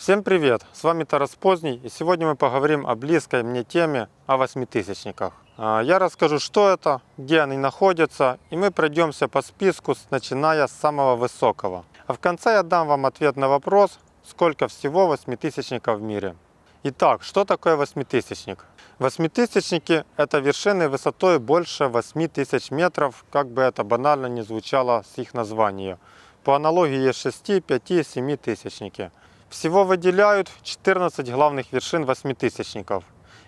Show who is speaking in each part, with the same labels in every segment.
Speaker 1: Всем привет! С вами Тарас Поздний, и сегодня мы поговорим о близкой мне теме о восьмитысячниках. А, Я расскажу, что это, где они находятся, и мы пройдемся по списку, начиная с самого высокого. А в конце я дам вам ответ на вопрос, сколько всего восьмитысячников в мире. Итак, что такое восьмитысячник? Восьмитысячники – это вершины высотой больше 8 тысяч метров, как бы это банально не звучало с их названия. По аналогии есть 6, 5, 7 тысячники. Всего выделяют 14 главных вершин восьмитысячников.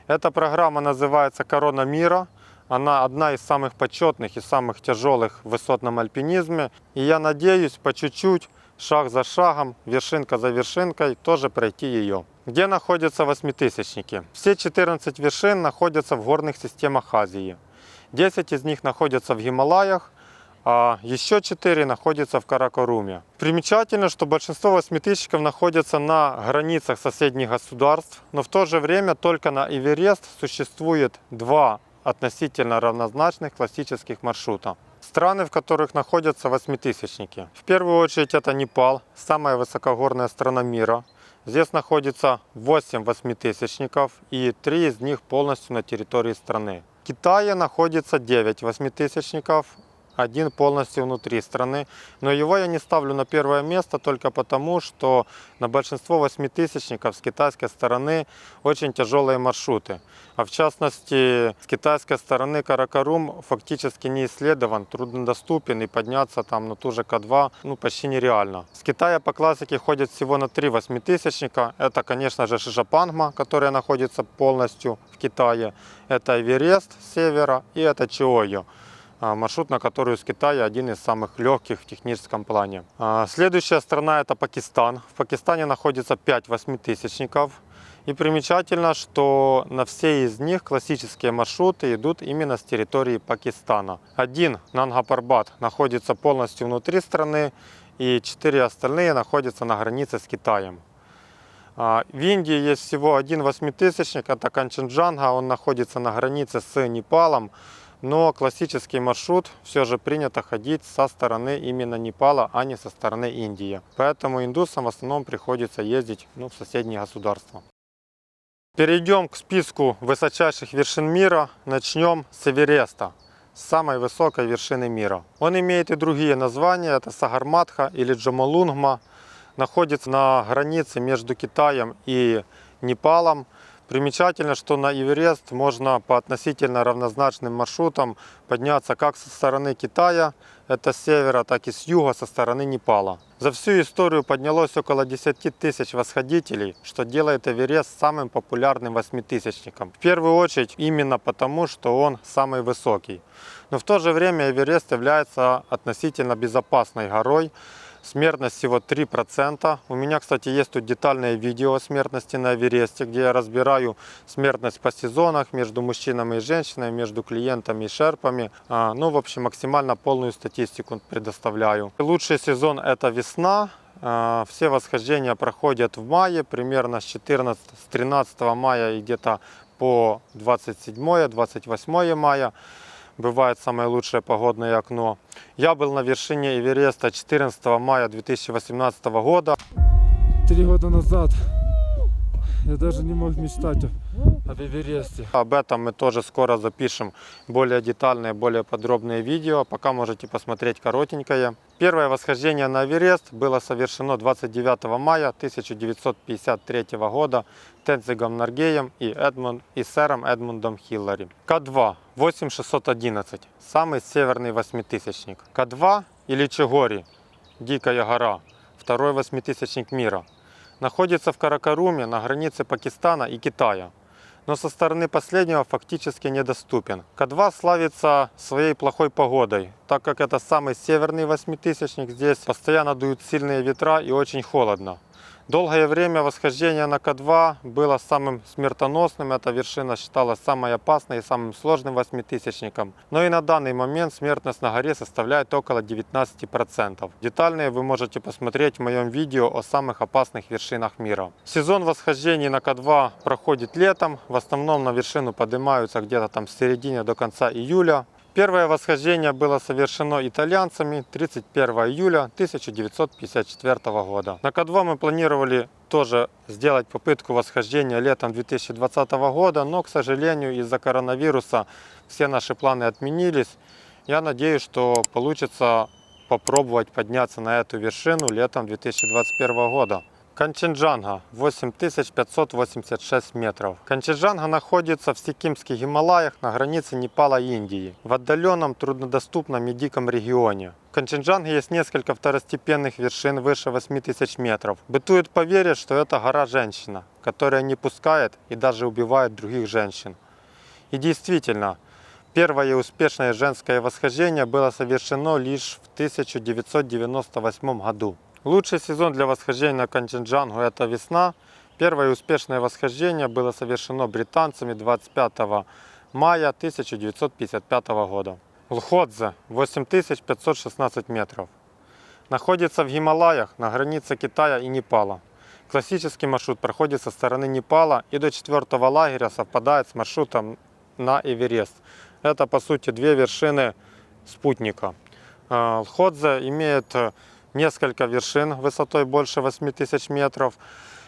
Speaker 1: Эта программа называется «Корона мира». Она одна из самых почетных и самых тяжелых в высотном альпинизме. И я надеюсь по чуть-чуть, шаг за шагом, вершинка за вершинкой, тоже пройти ее. Где находятся восьмитысячники? Все 14 вершин находятся в горных системах Азии. 10 из них находятся в Гималаях, а еще 4 находятся в Каракоруме. Примечательно, что большинство восьмитысячников находятся на границах соседних государств, но в то же время только на Эверест существует два относительно равнозначных классических маршрута. Страны, в которых находятся восьмитысячники. В первую очередь это Непал, самая высокогорная страна мира. Здесь находится 8 восьмитысячников и 3 из них полностью на территории страны. В Китае находится 9 восьмитысячников, один полностью внутри страны. Но его я не ставлю на первое место только потому, что на большинство восьмитысячников с китайской стороны очень тяжелые маршруты. А в частности, с китайской стороны Каракарум фактически не исследован, труднодоступен и подняться там на ту же К2 ну, почти нереально. С Китая по классике ходит всего на три восьмитысячника. Это, конечно же, Шишапангма, которая находится полностью в Китае. Это Эверест севера и это Чиойо. А, маршрут, на который из Китая один из самых легких в техническом плане. А, Следующая страна это Пакистан. В Пакистане находится 5 восьмитысячников. И примечательно, что на все из них классические маршруты идут именно с территории Пакистана. Один Нангапарбат находится полностью внутри страны, и четыре остальные находятся на границе с Китаем. А, В Индии есть всего один восьмитысячник, это Канченджанга, он находится на границе с Непалом, но классический маршрут все же принято ходить со стороны именно Непала, а не со стороны Индии. Поэтому индусам в основном приходится ездить ну, в соседние государства. Перейдем к списку высочайших вершин мира. Начнем с Эвереста, самой высокой вершины мира. Он имеет и другие названия, это Сагарматха или Джомолунгма. Находится на границе между Китаем и Непалом. Примечательно, что на Эверест можно по относительно равнозначным маршрутам подняться как со стороны Китая, это с севера, так и с юга, со стороны Непала. За всю историю поднялось около 10 тысяч восходителей, что делает Эверест самым популярным восьмитысячником. В первую очередь именно потому, что он самый высокий. Но в то же время Эверест является относительно безопасной горой, Смертность всего 3%. У меня, кстати, есть тут детальное видео смертности на Эвересте, где я разбираю смертность по сезонах между мужчинами и женщинами, между клиентами и шерпами. А, Ну, в общем, максимально полную статистику предоставляю. Лучший сезон – это весна. А, Все восхождения проходят в мае, примерно с 14, с 13 мая и где-то по 27-28 мая бывает самое лучшее погодное окно. Я был на вершине Эвереста 14 мая 2018 года.
Speaker 2: Три года назад я даже не мог мечтать об Эвересте.
Speaker 1: Об этом мы тоже скоро запишем более детальные, более подробные видео. Пока можете посмотреть коротенькое. Первое восхождение на Эверест было совершено 29 мая 1953 года Тензигом Наргеем и, Эдмунд, и сэром Эдмундом Хиллари. К2 8611, самый северный восьмитысячник. К2 или Чегори, Дикая гора, второй восьмитысячник мира. Находится в Каракаруме на границе Пакистана и Китая но со стороны последнего фактически недоступен. К2 славится своей плохой погодой, так как это самый северный восьмитысячник, здесь постоянно дуют сильные ветра и очень холодно. Долгое время восхождение на К2 было самым смертоносным, эта вершина считалась самой опасной и самым сложным восьмитысячником. Но и на данный момент смертность на горе составляет около 19%. Детальные вы можете посмотреть в моем видео о самых опасных вершинах мира. Сезон восхождений на К2 проходит летом, в основном на вершину поднимаются где-то там с середины до конца июля. Первое восхождение было совершено итальянцами 31 июля 1954 года. На К2 мы планировали тоже сделать попытку восхождения летом 2020 года, но, к сожалению, из-за коронавируса все наши планы отменились. Я надеюсь, что получится попробовать подняться на эту вершину летом 2021 года. Канченджанга 8586 метров. Канченджанга находится в Сикимских Гималаях на границе Непала и Индии, в отдаленном, труднодоступном и диком регионе. В Канченджанге есть несколько второстепенных вершин выше 8000 метров. Бытует поверье, что это гора-женщина, которая не пускает и даже убивает других женщин. И действительно, первое успешное женское восхождение было совершено лишь в 1998 году. Лучший сезон для восхождения на Канченджангу – это весна. Первое успешное восхождение было совершено британцами 25 мая 1955 года. Лходзе – 8516 метров. Находится в Гималаях на границе Китая и Непала. Классический маршрут проходит со стороны Непала и до четвертого лагеря совпадает с маршрутом на Эверест. Это, по сути, две вершины спутника. Э, Лходзе имеет э, несколько вершин высотой больше 8000 метров.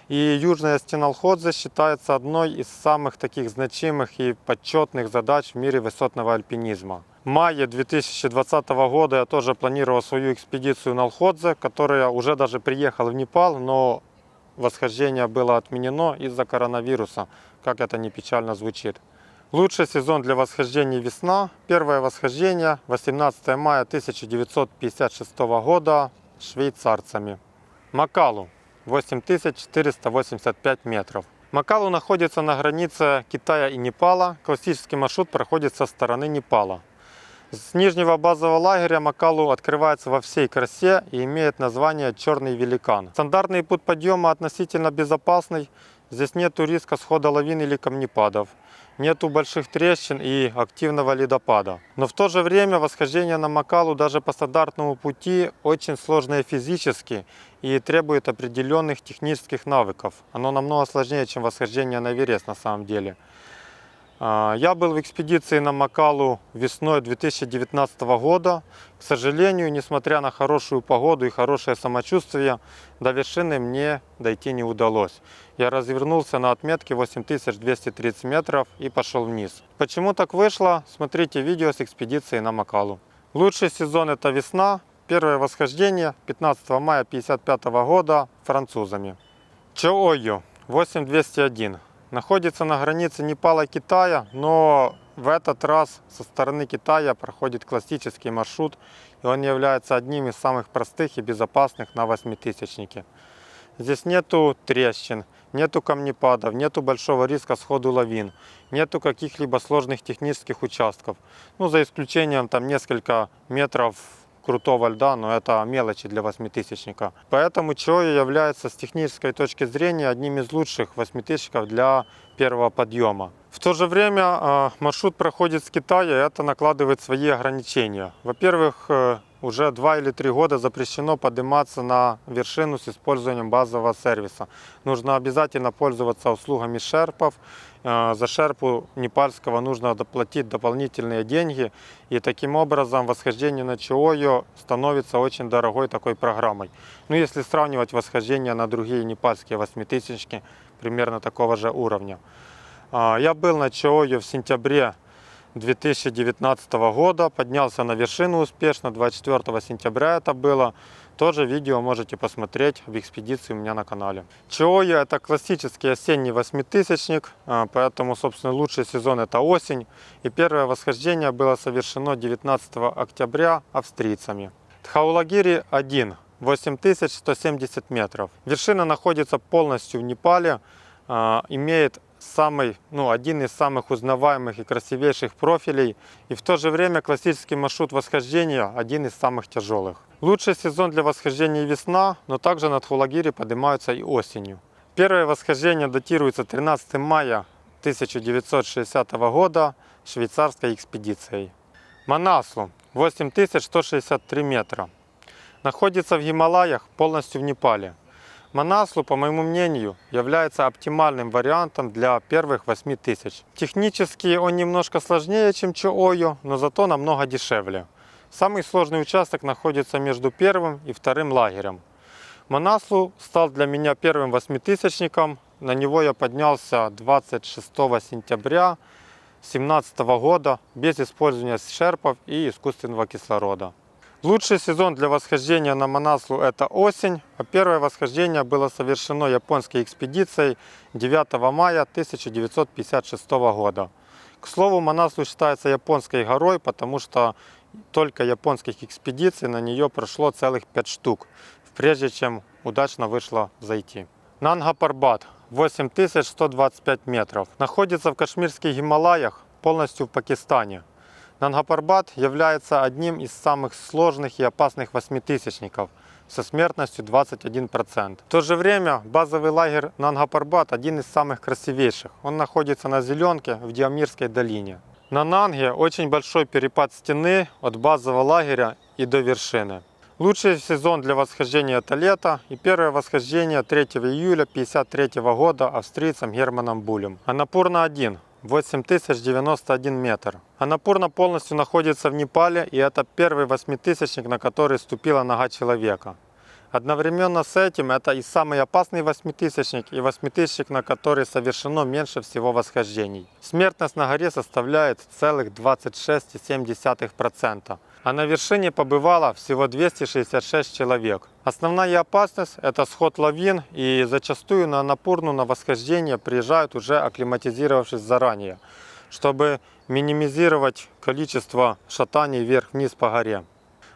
Speaker 1: И южная стена Лходзе считается одной из самых таких значимых и почетных задач в мире высотного альпинизма. В мае 2020 года я тоже планировал свою экспедицию на Лходзе, которая уже даже приехала в Непал, но восхождение было отменено из-за коронавируса, как это не печально звучит. Лучший сезон для восхождений весна. Первое восхождение 18 мая 1956 года швейцарцами. Макалу 8485 метров. Макалу находится на границе Китая и Непала. Классический маршрут проходит со стороны Непала. С нижнего базового лагеря Макалу открывается во всей красе и имеет название «Черный великан». Стандартный путь подъема относительно безопасный. Здесь нет риска схода лавин или камнепадов. Нету больших трещин и активного ледопада. Но в то же время восхождение на Макалу даже по стандартному пути очень сложное физически и требует определенных технических навыков. Оно намного сложнее, чем восхождение на Эверест на самом деле. А, Я был в экспедиции на Макалу весной 2019 года. К сожалению, несмотря на хорошую погоду и хорошее самочувствие, до вершины мне дойти не удалось. Я развернулся на отметке 8230 метров и пошел вниз. Почему так вышло? Смотрите видео с экспедицией на Макалу. Лучший сезон это весна. Первое восхождение 15 мая 1955 года французами. Чоою 8201 находится на границе Непала и Китая, но в этот раз со стороны Китая проходит классический маршрут, и он является одним из самых простых и безопасных на восьмитысячнике. Здесь нету трещин, нету камнепадов, нету большого риска сходу лавин, нету каких-либо сложных технических участков. Ну, за исключением там несколько метров крутого льда, но это мелочи для восьмитысячника. Поэтому Чоя является с технической точки зрения одним из лучших восьмитысячников для первого подъема. В то же время э, маршрут проходит с Китая, и это накладывает свои ограничения. Во-первых, э, уже два или три года запрещено подниматься на вершину с использованием базового сервиса. Нужно обязательно пользоваться услугами шерпов. Э, За шерпу непальского нужно доплатить дополнительные деньги. И таким образом восхождение на Чиою становится очень дорогой такой программой. Ну, если сравнивать восхождение на другие непальские восьмитысячники примерно такого же уровня. А, Я был на Чиою в сентябре 2019 года, поднялся на вершину успешно, 24 сентября это было. Тоже видео можете посмотреть в экспедиции у меня на канале. Чиоя это классический осенний восьмитысячник, а, поэтому, собственно, лучший сезон это осень. И первое восхождение было совершено 19 октября австрийцами. Тхаулагири 1, 8170 метров. Вершина находится полностью в Непале, а, имеет самый, ну, один из самых узнаваемых и красивейших профилей. И в то же время классический маршрут восхождения один из самых тяжелых. Лучший сезон для восхождения весна, но также над Хулагири поднимаются и осенью. Первое восхождение датируется 13 мая 1960 года швейцарской экспедицией. Манаслу 8163 метра. Находится в Гималаях, полностью в Непале. Манаслу, по моему мнению, является оптимальным вариантом для первых 8 тысяч. Технически он немножко сложнее, чем Чоою, но зато намного дешевле. Самый сложный участок находится между первым и вторым лагерем. Манаслу стал для меня первым восьмитысячником. На него я поднялся 26 сентября 2017 года без использования шерпов и искусственного кислорода. Лучший сезон для восхождения на Манаслу – это осень, а первое восхождение было совершено японской экспедицией 9 мая 1956 года. К слову, Манаслу считается японской горой, потому что только японских экспедиций на нее прошло целых 5 штук, прежде чем удачно вышло зайти. Нанга Парбат 8125 метров. Находится в Кашмирских Гималаях, полностью в Пакистане. Нангапарбат является одним из самых сложных и опасных восьмитысячников со смертностью 21%. В то же время базовый лагерь Нангапарбат один из самых красивейших. Он находится на Зеленке в Диамирской долине. На Нанге очень большой перепад стены от базового лагеря и до вершины. Лучший сезон для восхождения это лето и первое восхождение 3 июля 1953 года австрийцем Германом Булем. Анапурна 1 8091 метр. Анапурна полностью находится в Непале и это первый восьмитысячник, на который ступила нога человека. Одновременно с этим это и самый опасный восьмитысячник, и восьмитысячник, на который совершено меньше всего восхождений. Смертность на горе составляет целых 26,7%, а на вершине побывало всего 266 человек. Основная опасность – это сход лавин, и зачастую на Анапурну на восхождение приезжают уже акклиматизировавшись заранее, чтобы минимизировать количество шатаний вверх-вниз по горе.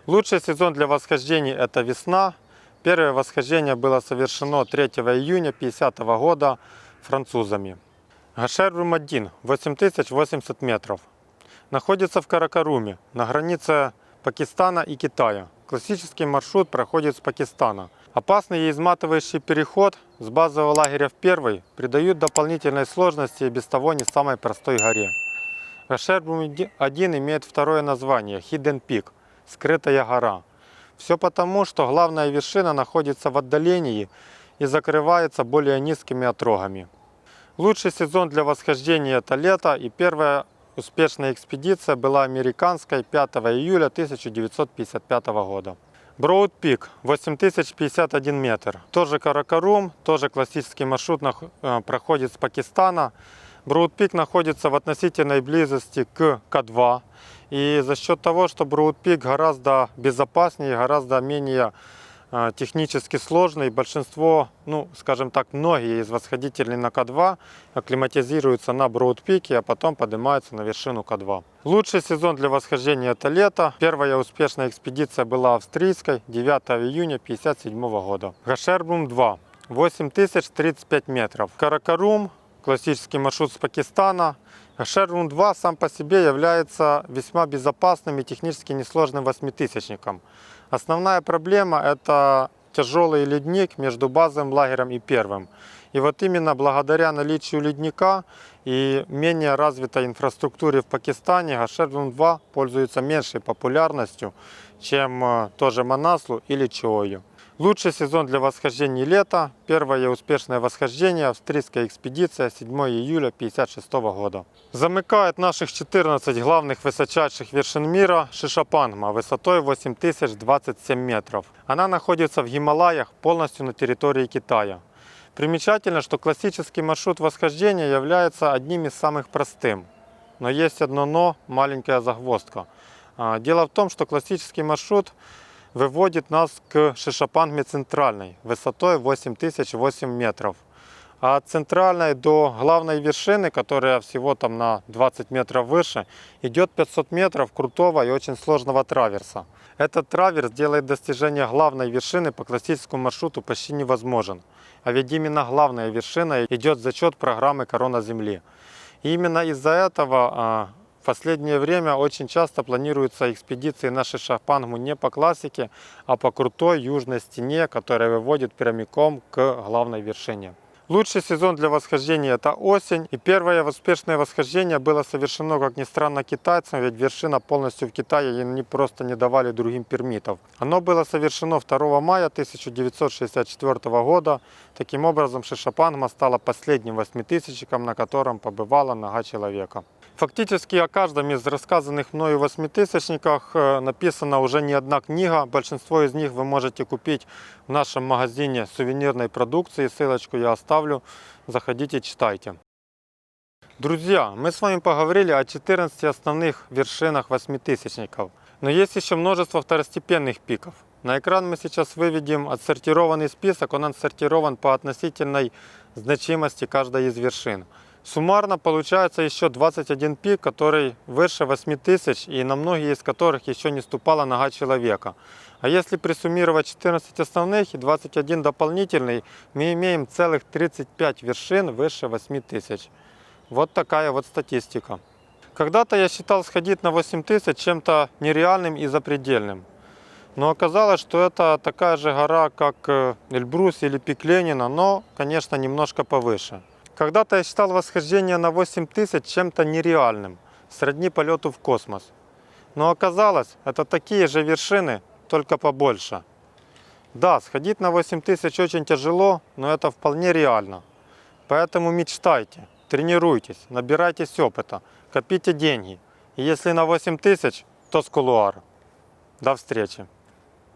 Speaker 1: Лучший сезон для восхождений – это весна. Первое восхождение было совершено 3 июня 1950 года французами. Гашербум-1, 8080 метров. Находится в Каракаруме, на границе Пакистана и Китая. Классический маршрут проходит с Пакистана. Опасный и изматывающий переход с базового лагеря в первый придают дополнительной сложности и без того не самой простой горе. Гашербум-1 имеет второе название – Hidden Peak – скрытая гора. Все потому, что главная вершина находится в отдалении и закрывается более низкими отрогами. Лучший сезон для восхождения это лето и первая успешная экспедиция была американской 5 июля 1955 года. Броуд Пик 8051 метр. Тоже Каракарум, тоже классический маршрут э, проходит с Пакистана. Броуд Пик находится в относительной близости к К2. И за счет того, что Броуд Пик гораздо безопаснее, гораздо менее э, технически сложный, большинство, ну, скажем так, многие из восходителей на К2 акклиматизируются на Броуд-пике, а потом поднимаются на вершину К2. Лучший сезон для восхождения это лето. Первая успешная экспедиция была австрийской 9 июня 1957 года. Гашербум 2. 8035 метров. Каракарум, классический маршрут с Пакистана. Гашербум 2 сам по себе является весьма безопасным и технически несложным восьмитысячником. Основная проблема это тяжелый ледник между базовым лагерем и первым. И вот именно благодаря наличию ледника и менее развитой инфраструктуре в Пакистане Гашербум-2 пользуется меньшей популярностью, чем э, тоже Манаслу или Чоою. Лучший сезон для восхождений лета. Первое успешное восхождение австрийская экспедиция 7 июля 1956 года. Замыкает наших 14 главных высочайших вершин мира Шишапангма высотой 8027 метров. Она находится в Гималаях полностью на территории Китая. Примечательно, что классический маршрут восхождения является одним из самых простым. Но есть одно но, маленькая загвоздка. А, Дело в том, что классический маршрут выводит нас к Шишапангме центральной высотой 8008 метров. А от центральной до главной вершины, которая всего там на 20 метров выше, идет 500 метров крутого и очень сложного траверса. Этот траверс делает достижение главной вершины по классическому маршруту почти невозможен. А ведь именно главная вершина идет за счет программы «Корона Земли». И именно из-за этого а, в последнее время очень часто планируются экспедиции на Шишапангму не по классике, а по крутой южной стене, которая выводит прямиком к главной вершине. Лучший сезон для восхождения – это осень. И первое успешное восхождение было совершено, как ни странно, китайцам, ведь вершина полностью в Китае, и они просто не давали другим пермитов. Оно было совершено 2 мая 1964 года. Таким образом, Шишапангма стала последним восьмитысячником, на котором побывала нога человека. Фактически о каждом из рассказанных мною восьмитысячниках э, написана уже не одна книга. Большинство из них вы можете купить в нашем магазине сувенирной продукции. Ссылочку я оставлю. Заходите, читайте. Друзья, мы с вами поговорили о 14 основных вершинах восьмитысячников. Но есть еще множество второстепенных пиков. На экран мы сейчас выведем отсортированный список. Он отсортирован по относительной значимости каждой из вершин. Суммарно получается еще 21 пик, который выше 8000 и на многие из которых еще не ступала нога человека. А если присуммировать 14 основных и 21 дополнительный, мы имеем целых 35 вершин выше 8000. Вот такая вот статистика. Когда-то я считал сходить на 8000 чем-то нереальным и запредельным. Но оказалось, что это такая же гора, как э, Эльбрус или Пик Ленина, но, конечно, немножко повыше. Когда-то я считал восхождение на 8000 чем-то нереальным, сродни полету в космос. Но оказалось, это такие же вершины, только побольше. Да, сходить на 8000 очень тяжело, но это вполне реально. Поэтому мечтайте, тренируйтесь, набирайтесь опыта, копите деньги. И если на 8000, то с кулуара. До встречи.